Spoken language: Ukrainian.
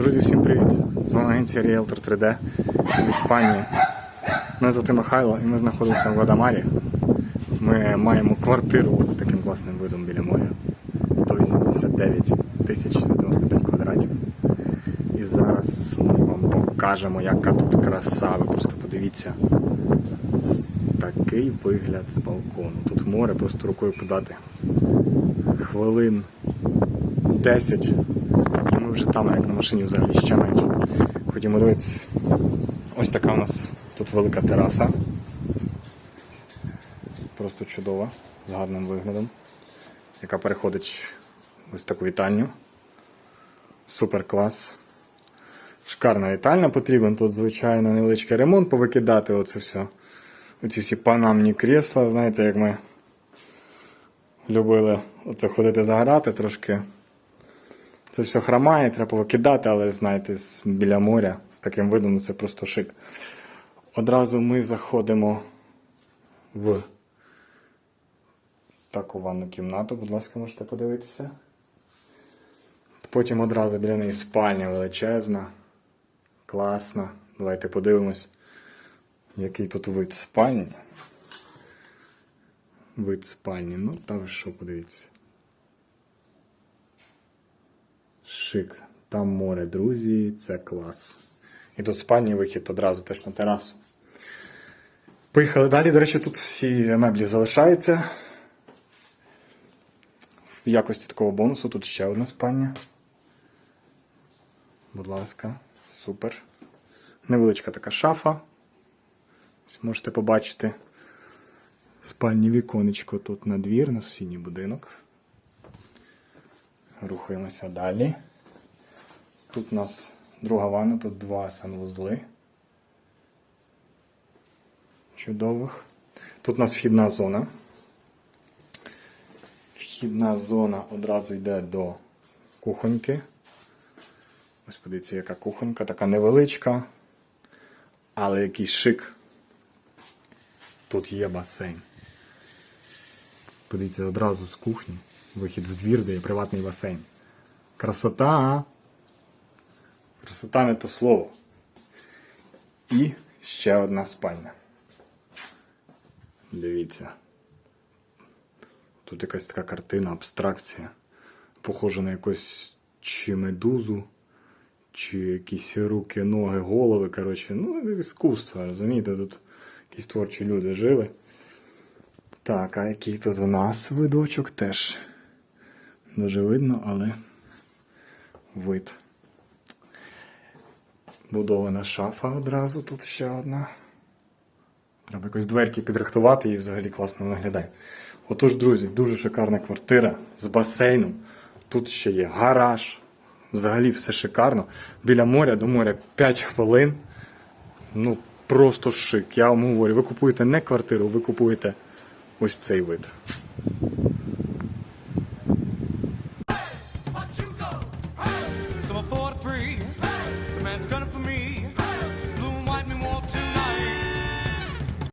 Друзі, всім привіт! З вами агенція Realtor 3D в Іспанії. Мене звати Михайло і ми знаходимося в Вадамарі. Ми маємо квартиру от з таким класним видом біля моря. 189 тисяч 95 квадратів. І зараз ми вам покажемо, яка тут краса. Ви просто подивіться. Такий вигляд з балкону. Тут море просто рукою подати. Хвилин 10 вже там, як на машині взагалі ще менше. Ходімо дивитися. Ось така у нас тут велика тераса. Просто чудова, з гарним виглядом, яка переходить ось таку вітальню. Супер клас. Шикарна вітальня потрібен. Тут, звичайно, невеличкий ремонт повикидати оце все. Оці всі панамні крісла, знаєте, як ми любили оце ходити загорати трошки. Це все хромає, треба викидати, але знаєте, біля моря з таким видом ну, це просто шик. Одразу ми заходимо в таку ванну кімнату, будь ласка, можете подивитися. Потім одразу біля неї спальня величезна, класна. Давайте подивимось, який тут вид спальні. Вид спальні. Ну, та ви що, подивіться. Шик. Там море, друзі, це клас. І тут спальні вихід одразу теж на терасу. Поїхали далі. До речі, тут всі меблі залишаються. В якості такого бонусу тут ще одна спальня. Будь ласка, супер. Невеличка така шафа. Можете побачити спальні віконечко тут на двір, на сусідній будинок. Рухаємося далі. Тут у нас друга ванна, тут два санвузли. Чудових. Тут у нас вхідна зона. Вхідна зона одразу йде до кухоньки. Ось подивіться, яка кухонька, така невеличка, але якийсь шик. Тут є басейн. Подивіться одразу з кухні. Вихід в двір, де є приватний басейн. Красота. Красота не то слово. І ще одна спальня. Дивіться. Тут якась така картина, абстракція. Похожа на якусь чи медузу, чи якісь руки, ноги, голови. Коротше, ну, іскусство, розумієте? Тут якісь творчі люди жили. Так, а який тут у нас видочок теж дуже видно, але вид. Будована шафа одразу тут ще одна. Треба якось дверки підрихтувати і взагалі класно виглядає. Отож, друзі, дуже шикарна квартира з басейном. Тут ще є гараж. Взагалі все шикарно. Біля моря до моря 5 хвилин. Ну, просто шик. Я вам говорю, ви купуєте не квартиру, ви купуєте ось цей вид. 43,